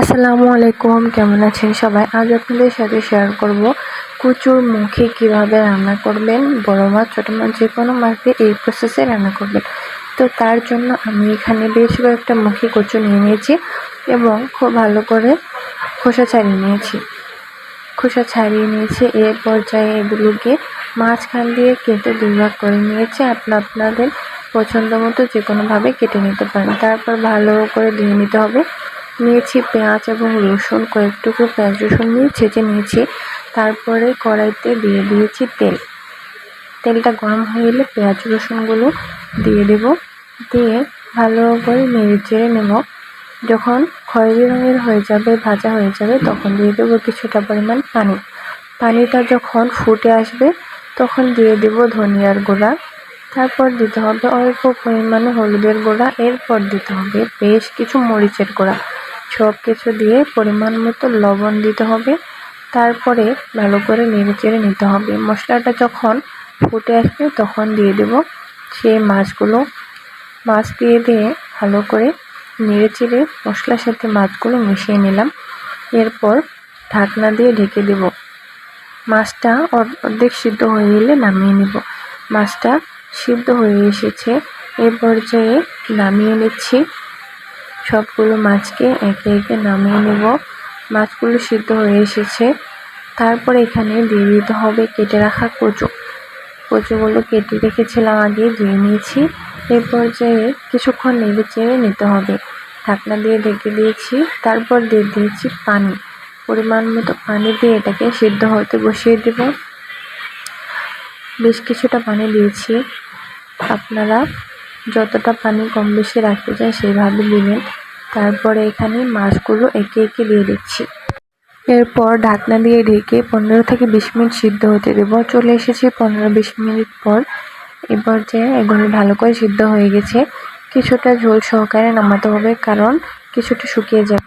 আসসালামু আলাইকুম, কেমন আছেন সবাই? আজ আপনাদের সাথে শেয়ার করব কুচুর মুখে কীভাবে রান্না করবেন, বড় মাছ ছোটো মাছ যে কোনো মাছ দিয়ে এই প্রসেসে রান্না করবেন। তো তার জন্য আমি এখানে বেশ কয়েকটা মুখে কচু নিয়ে নিয়েছি এবং খুব ভালো করে খোসা ছাড়িয়ে নিয়েছি। খোসা ছাড়িয়ে নিয়েছি এ পর্যায়ে এগুলোকে মাঝখান দিয়ে কেটে দুই ভাগ করে নিয়েছি। আপনা আপনাদের পছন্দ মতো যে কোনোভাবে কেটে নিতে পারেন। তারপর ভালো করে ধুয়ে নিতে হবে। নিয়েছি পেঁয়াজ এবং রসুন কয়েক টুকরো পেঁয়াজ রসুন নিয়ে ছেঁচে নিয়েছি। তারপরে কড়াইতে দিয়ে দিয়েছি তেল। তেলটা গরম হয়ে গেলে পেঁয়াজ রসুনগুলো দিয়ে দেব। দিয়ে ভালো করে নেড়ে চেড়ে নেব। যখন খয়েরি রঙের হয়ে যাবে, ভাজা হয়ে যাবে, তখন দিয়ে দেবো কিছুটা পরিমাণ পানি। পানিটা যখন ফুটে আসবে, তখন দিয়ে দেব ধনিয়ার গুঁড়া। তারপর দিতে হবে অল্প পরিমাণে হলুদের গুঁড়া। এরপর দিতে হবে বেশ কিছু মরিচের গুঁড়া। সব কিছু দিয়ে পরিমাণ মতো লবণ দিতে হবে। তারপরে ভালো করে নেড়ে চেড়ে নিতে হবে। মশলাটা যখন ফুটে আসবে তখন দিয়ে দেব সেই মাছগুলো। মাছ দিয়ে দিয়ে ভালো করে নেড়ে চেড়ে মশলার সাথে মাছগুলো মিশিয়ে নিলাম। এরপর ঢাকনা দিয়ে ঢেকে দেব। মাছটা অর্ধেক সিদ্ধ হয়ে গেলে নামিয়ে নেব। মাছটা সিদ্ধ হয়ে এসেছে। এ পর্যায়ে নামিয়ে নিচ্ছি। সবগুলো মাছকে একে একে নামিয়ে নেব। মাছগুলো সিদ্ধ হয়ে এসেছে। তারপর এখানে দিয়ে দিতে হবে কেটে রাখা কচু। কচুগুলো কেটে রেখেছিলাম আগে ধুয়ে নিয়েছি। এই পর্যায়ে কিছুক্ষণ নেড়ে চেড়ে নিতে হবে। ঢাকনা দিয়ে ঢেকে দিয়েছি। তারপর দিয়ে দিয়েছি পানি। পরিমাণ মতো পানি দিয়ে এটাকে সিদ্ধ হতে বসিয়ে দেব। বেশ কিছুটা পানি দিয়েছি। আপনারা যতটা পানি কম বেশি রাখতে চান সেইভাবে দিলেন তারপরে এখানে মাছগুলো একে একে দিয়ে দিচ্ছি। এরপর ঢাকনা দিয়ে ঢেকে পনেরো থেকে বিশ মিনিট সিদ্ধ হতে দেব। চলে এসেছি পনেরো বিশ মিনিট পর। এবার যে এগুলো ভালো করে সিদ্ধ হয়ে গেছে, কিছুটা ঝোল সহকারে নামাতে হবে কারণ কিছুটা শুকিয়ে যাবে।